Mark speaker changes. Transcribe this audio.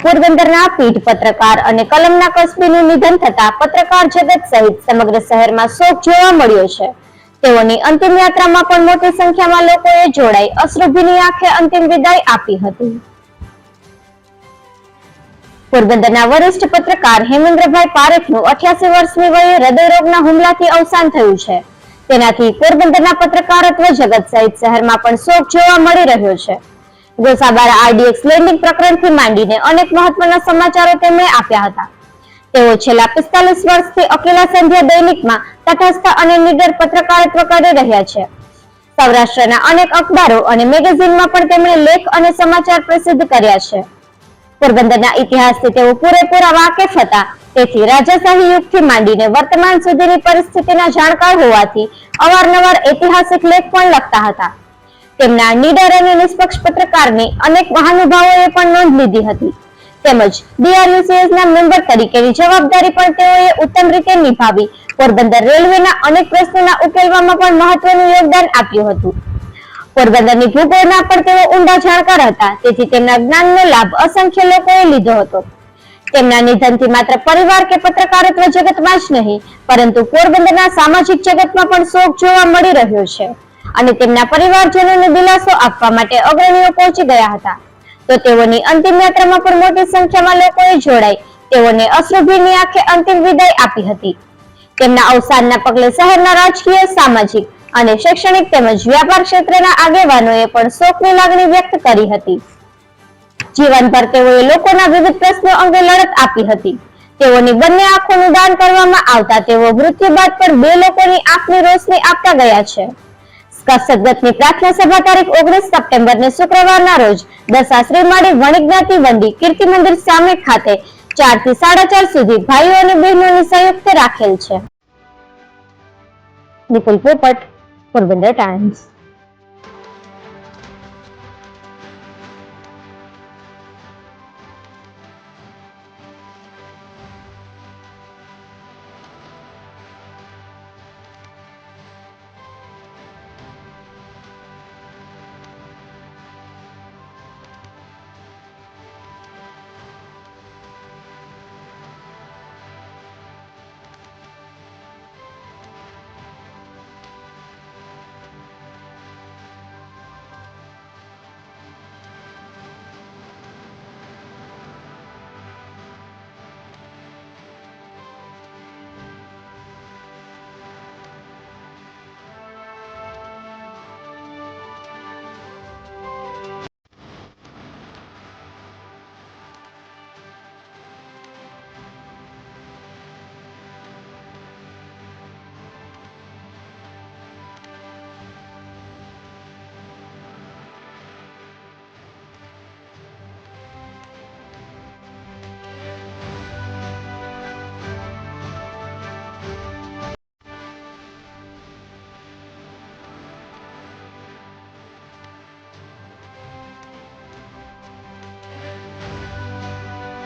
Speaker 1: પોરબંદરના પીઢ પત્રકાર અને કલમના કસબીનું નિધન થતા પત્રકાર જગત સહિત સમગ્ર શહેરમાં શોક જોવા મળ્યો છે. તેઓની અંતિમ યાત્રામાં પણ મોટી સંખ્યામાં લોકોએ જોડાઈ અશ્રુભીની આંખે અંતિમ વિદાય આપી હતી. પોરબંદરના વરિષ્ઠ પત્રકાર હેમેન્દ્રભાઈ પારેખનું અઠ્યાસી વર્ષની વયે હૃદયરોગના હુમલાથી અવસાન થયું છે. તેનાથી પોરબંદરના પત્રકારત્વ જગત સહિત શહેરમાં પણ શોક જોવા મળી રહ્યો છે. ગોસાબારા આરડીએક્સ લેન્ડિંગ પ્રકરણથી માંડીને અનેક મહત્વના સમાચારો તેમણે આપ્યા હતા. તેઓ છેલ્લા પિસ્તાલીસ વર્ષથી અકેલા સંધ્યા દૈનિકમાં તટસ્થ અને નિડર પત્રકારત્વ કરી રહ્યા છે. સૌરાષ્ટ્રના અનેક અખબારો અને મેગેઝિનમાં પણ તેમણે લેખ અને સમાચાર પ્રસિદ્ધ કર્યા છે. પોરબંદરના ઇતિહાસથી તેઓ પૂરેપૂરા વાકેફ હતા, તેથી રાજાશાહી યુગથી માંડીને વર્તમાન સુધીની પરિસ્થિતિના જાણકાર હોવાથી અવારનવાર ઐતિહાસિક લેખ પણ લખતા હતા. તેમના નીડર અને નિષ્પક્ષ પત્રકારની અનેક મહાનુભાવોએ પણ નોંધ લીધી હતી. તેમજ ડીઆરયુસીએસ ના મેમ્બર તરીકેની જવાબદારી પણ તેઓએ ઉત્તમ રીતે નિભાવી. પોરબંદર રેલવેના અનેક પ્રશ્નોના ઉકેલવામાં પણ મહત્વનું યોગદાન આપ્યું હતું. પોરબંદરની ભૂગોળના પણ તેઓ ઊંડા જાણકાર હતા. તેથી તેમના જ્ઞાનનો લાભ અસંખ્ય લોકોએ લીધો હતો. તેમના નિધનથી માત્ર પરિવાર કે પત્રકારત્વ જગતમાં જ નહીં, પરંતુ પોરબંદરના સામાજિક જગતમાં પણ શોક જોવા મળી રહ્યો છે. અને તેમના પરિવારજનોને દિલાસો આપવા માટે અગ્રણીઓ પહોંચી ગયા હતા. તો તેઓની અંતિમ યાત્રામાં પણ મોટી સંખ્યામાં લોકોએ જોડાઈ, તેઓને અશ્રુભીની આંખે અંતિમ વિદાય આપી હતી. તેમના અવસાનના પગલે શહેરના રાજકીય, સામાજિક અને શૈક્ષણિક તેમજ વ્યાપાર ક્ષેત્રના આગેવાનોએ પણ શોકની લાગણી વ્યક્ત કરી હતી. જીવનભર તેઓએ લોકોના વિવિધ પ્રશ્નો અંગે લડત આપી હતી. તેઓની બંને આંખોનું દાન કરવામાં આવતા તેઓ મૃત્યુ બાદ પણ બે લોકોની આંખની રોશની આપતા ગયા છે. સદગતની પ્રાર્થના સભા તારીખ ઓગણીસ સપ્ટેમ્બરને શુક્રવારના રોજ દશાશ્રી માળી વણિક વંડી કીર્તિ મંદિર સામે ખાતે ચારથી સાડા ચાર સુધી ભાઈઓ અને બહેનોની સંયુક્ત રાખેલ છે. નિપુલ પોપટ, પોરબંદર ટાઈમ્સ.